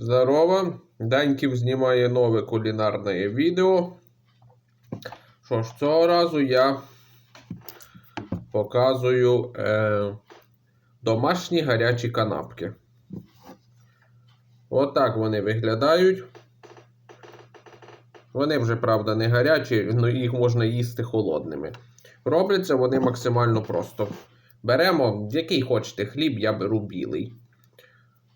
Здорово! Даньків знімає нове кулінарне відео. Що ж, цього разу я показую е, домашні гарячі канапки. Отак вони виглядають. Вони вже, правда, не гарячі, але їх можна їсти холодними. Робляться вони максимально просто. Беремо, який хочете хліб, я беру білий.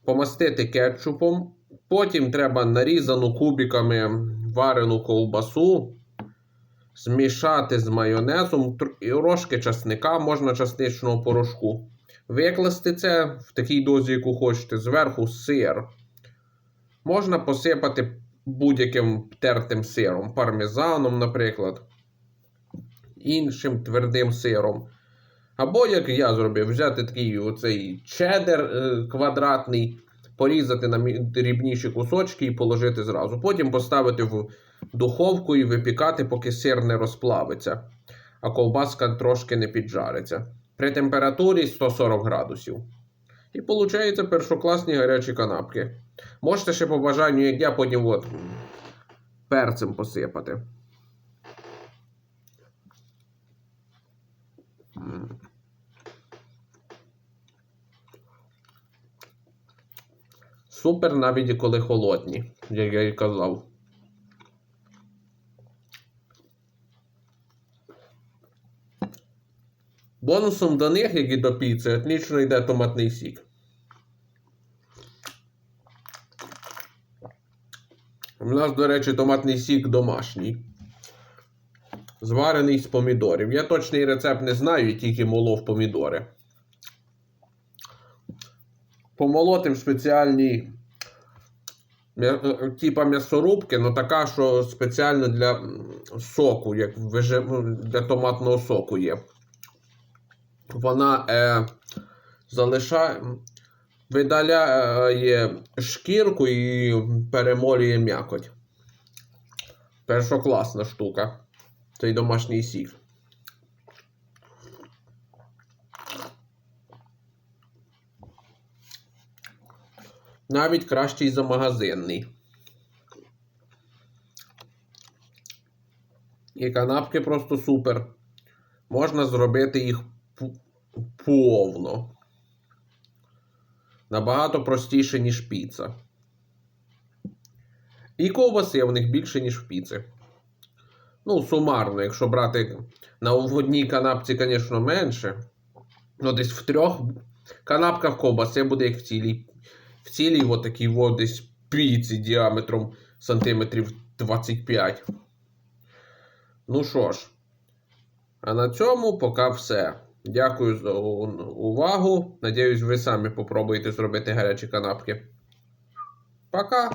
Помастити кетчупом. Потім треба нарізану кубиками варену ковбасу. Змішати з майонезом, тр- трошки часника, можна часничного порошку. Викласти це в такій дозі, яку хочете, зверху сир. Можна посипати будь-яким тертим сиром, пармезаном, наприклад, іншим твердим сиром. Або, як я зробив, взяти такий оцей чедер е, квадратний, порізати на дрібніші кусочки і положити зразу. Потім поставити в духовку і випікати, поки сир не розплавиться, а ковбаска трошки не піджариться. При температурі 140 градусів. І виходить першокласні гарячі канапки. Можете ще по бажанню, як я потім от, перцем посипати. Супер навіть і коли холодні, як я і казав. Бонусом до них, як і до піци, отлично йде томатний сік. У нас, до речі, томатний сік домашній. Зварений з помідорів. Я точний рецепт не знаю, тільки молов помідори. Помолотим спеціальні е, типа м'ясорубки, але така, що спеціально для соку, як вижи- для томатного соку є. Вона е, залишає, видаляє шкірку і перемолює м'якоть. Першокласна штука. Цей домашній сік. Навіть кращий за магазинний. І канапки просто супер. Можна зробити їх повно. Набагато простіше, ніж піца. І ковбаси в них більше, ніж в піці. Ну, сумарно, якщо брати на в одній канапці, звісно, менше. Ну, десь в трьох канапках ковбаси буде як в цілій. В цілій от такій от десь піці діаметром сантиметрів 25. Ну що ж, а на цьому поки все. Дякую за увагу. Надіюсь, ви самі попробуєте зробити гарячі канапки. Пока!